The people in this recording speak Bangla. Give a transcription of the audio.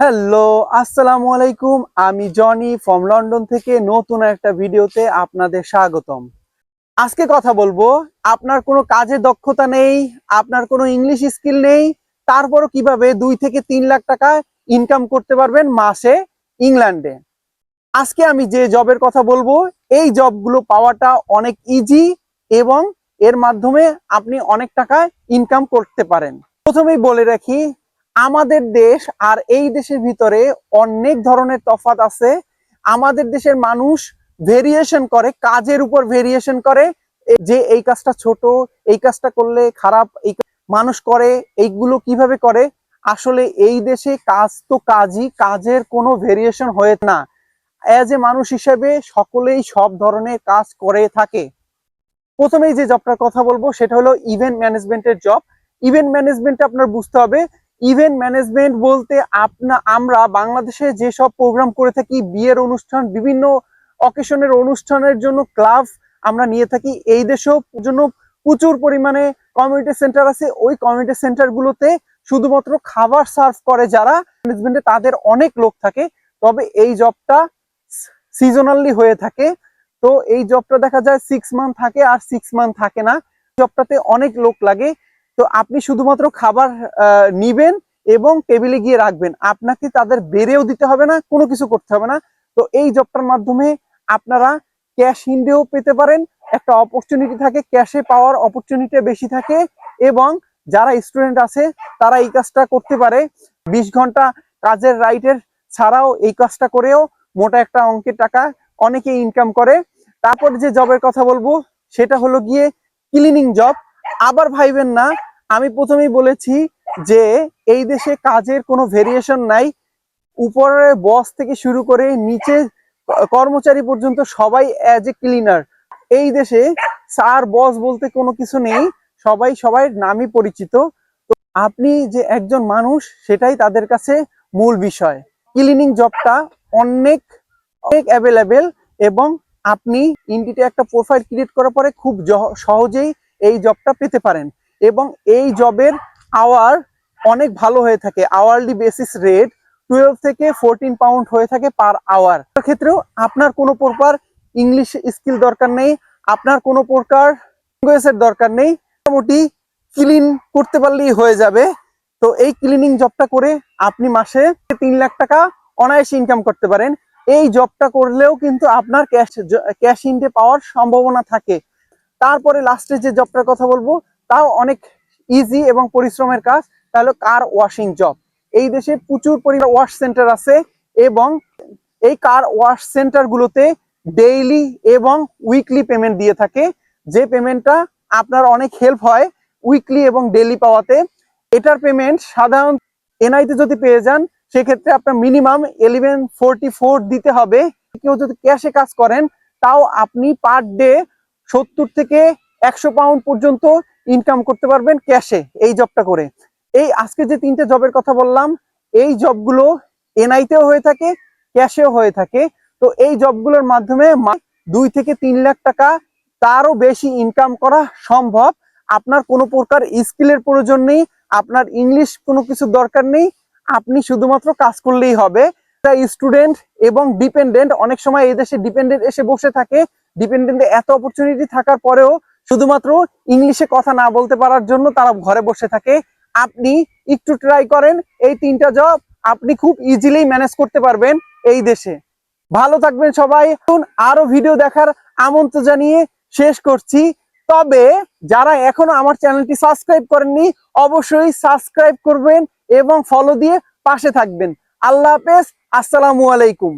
হ্যালো আসসালামু আলাইকুম। আমি জনি ফ্রম লন্ডন থেকে নতুন একটা ভিডিওতে আপনাদের স্বাগতম। আজকে কথা বলব, আপনার কোনো কাজে দক্ষতা নেই, আপনার কোনো ইংলিশ স্কিল নেই, তারপরও কীভাবে দুই থেকে তিন লাখ টাকা ইনকাম করতে পারবেন মাসে ইংল্যান্ডে আজকে আমি যে জবের কথা বলব, এই জবগুলো পাওয়াটা অনেক ইজি এবং এর মাধ্যমে আপনি অনেক টাকা ইনকাম করতে পারেন। প্রথমেই বলে রাখি আমাদের দেশ আর এই দেশের ভিতরে অনেক ধরনের তফাত আছে। আমাদের দেশের মানুষ ভেরিয়েশন করে, কাজের উপর ভেরিয়েশন করে। যে এই কাজটা ছোট, এই কাজটা করলে খারাপ, এই মানুষ করে, এইগুলো কীভাবে করে? আসলে এই দেশে কাজ তো কাজই, কাজের কোনো ভেরিয়েশন হয়ে না। অ্যাজ এ মানুষ হিসেবে সকলেই সব ধরনের কাজ করে থাকে। প্রথমেই যে জবটার কথা বলব, সেটা হলো ইভেন্ট ম্যানেজমেন্টের জব ইভেন্ট ম্যানেজমেন্টে আপনার বুঝতে হবে ইভেন্ট ম্যানেজমেন্ট বলতে আপনা, আমরা বাংলাদেশে যেসব প্রোগ্রাম করে থাকি, বিয়ের অনুষ্ঠান, বিভিন্ন অকেশনের অনুষ্ঠানের জন্য ক্লাব আমরা নিয়ে থাকি। এই দেশেও জন্য প্রচুর পরিমাণে কমিউনিটি সেন্টার আছে। ওই কমিউনিটি সেন্টারগুলোতে শুধুমাত্র খাবার সার্ভ করে যারা। ম্যানেজমেন্টে তাদের অনেক লোক থাকে। তবে এই জবটা সিজনালি হয়ে থাকে। তো এই জবটা দেখা যায় সিক্স মান্থ থাকে আর সিক্স মান্থ থাকে না। জবটাতে অনেক লোক লাগে। তো আপনি শুধুমাত্র খাবার নিবেন এবং টেবিলে গিয়ে রাখবেন। আপনাকে তাদের বেড়েও দিতে হবে না, কোনো কিছু করতে হবে না। তো এই জবটার মাধ্যমে আপনারা ক্যাশ ইন্ডেও পেতে পারেন। একটা অপরচুনিটি থাকে, ক্যাশে পাওয়ার অপরচুনিটি বেশি থাকে এবং যারা স্টুডেন্ট আছে, তারা এই কাজটা করতে পারে। বিশ ঘণ্টা কাজের রাইটের ছাড়াও এই কাজটা করেও মোটা একটা অঙ্কের টাকা অনেকে ইনকাম করে। তারপর যে জবের কথা বলব, সেটা হলো গিয়ে ক্লিনিং জব আবার ভাইবেন না আমি প্রথমেই বলেছি যে এই দেশে কাজের কোনো ভেরিয়েশন নাই। উপরে বস থেকে শুরু করে নিচে কর্মচারী পর্যন্ত সবাই অ্যাজ এ ক্লিনার এই দেশে স্যার বস বলতে কোনো কিছু নেই। সবাই সবাই নামই পরিচিত। তো আপনি যে একজন মানুষ, সেটাই তাদের কাছে মূল বিষয়। ক্লিনিং জবটা অনেক অনেক অ্যাভেলেবেল এবং আপনি ইন্ডিতে একটা প্রোফাইল ক্রিয়েট করার পরে খুব সহজেই এই জবটা পেতে পারেন। এবং এই জবের আওয়ার অনেক ভালো হয়ে থাকে। আওয়ারলি বেসিস রেট টুয়েলভ থেকে ফোরটিন পাউন্ড হয়ে থাকে পার আওয়ার ক্ষেত্রেও আপনার কোনো প্রকার ইংলিশ স্কিল দরকার নেই, আপনার কোনো প্রকার ল্যাঙ্গুয়েজের দরকার নেই, মোটামুটি ক্লিন করতে পারলেই হয়ে যাবে। তো এই ক্লিনিং জবটা করে আপনি মাসে তিন লাখ টাকা অনায়াসে ইনকাম করতে পারেন। এই জবটা করলেও কিন্তু আপনার ক্যাশ ক্যাশ ইনটে পাওয়ার সম্ভাবনা থাকে। তারপরে লাস্টে যে জবটার কথা বলব তাও অনেক ইজি এবং পরিশ্রমের কাজ। তাহলে কার ওয়াশিং জব এই দেশে প্রচুর পরিমাণ ওয়াশ সেন্টার আছে এবং এই কার ওয়াশ সেন্টারগুলোতে ডেইলি এবং উইকলি পেমেন্ট দিয়ে থাকে। যে পেমেন্টটা আপনার অনেক হেল্প হয় উইকলি এবং ডেইলি পাওয়াতে, এটার পেমেন্ট সাধারণ এনআইতে যদি পেয়ে যান, সেক্ষেত্রে আপনার মিনিমাম ইলেভেন ফোরটি ফোর দিতে হবে। কেউ যদি ক্যাশে কাজ করেন, তাও আপনি পার ডে সত্তর থেকে একশো পাউন্ড পর্যন্ত ইনকাম করতে পারবেন ক্যাশে এই জবটা করে। এই আজকে যে তিনটে জবের কথা বললাম, এই জবগুলো এনআইতেও হয়ে থাকে ক্যাশেও হয়ে থাকে। তো এই জবগুলোর মাধ্যমে দুই থেকে তিন লাখ টাকা তারও বেশি ইনকাম করা সম্ভব। আপনার কোনো প্রকার স্কিলের প্রয়োজন নেই, আপনার ইংলিশ কোনো কিছু দরকার নেই, আপনি শুধুমাত্র কাজ করলেই হবে। তা স্টুডেন্ট এবং ডিপেন্ডেন্ট অনেক সময় এই দেশে ডিপেন্ডেন্ট এসে বসে থাকে। ডিপেন্ডেন্টে এত অপরচুনিটি থাকার পরেও শুধুমাত্র ইংলিশে কথা না বলতে পারার জন্য তারা ঘরে বসে থাকে। আপনি একটু ট্রাই করেন, এই তিনটা জব আপনি খুব ইজিলি ম্যানেজ করতে পারবেন এই দেশে। ভালো থাকবেন সবাই। এখন আরও ভিডিও দেখার আমন্ত্রণ জানিয়ে শেষ করছি। তবে যারা এখনও আমার চ্যানেলটি সাবস্ক্রাইব করেননি, অবশ্যই সাবস্ক্রাইব করবেন এবং ফলো দিয়ে পাশে থাকবেন। আল্লাহ হাফেজ। আসসালামু আলাইকুম।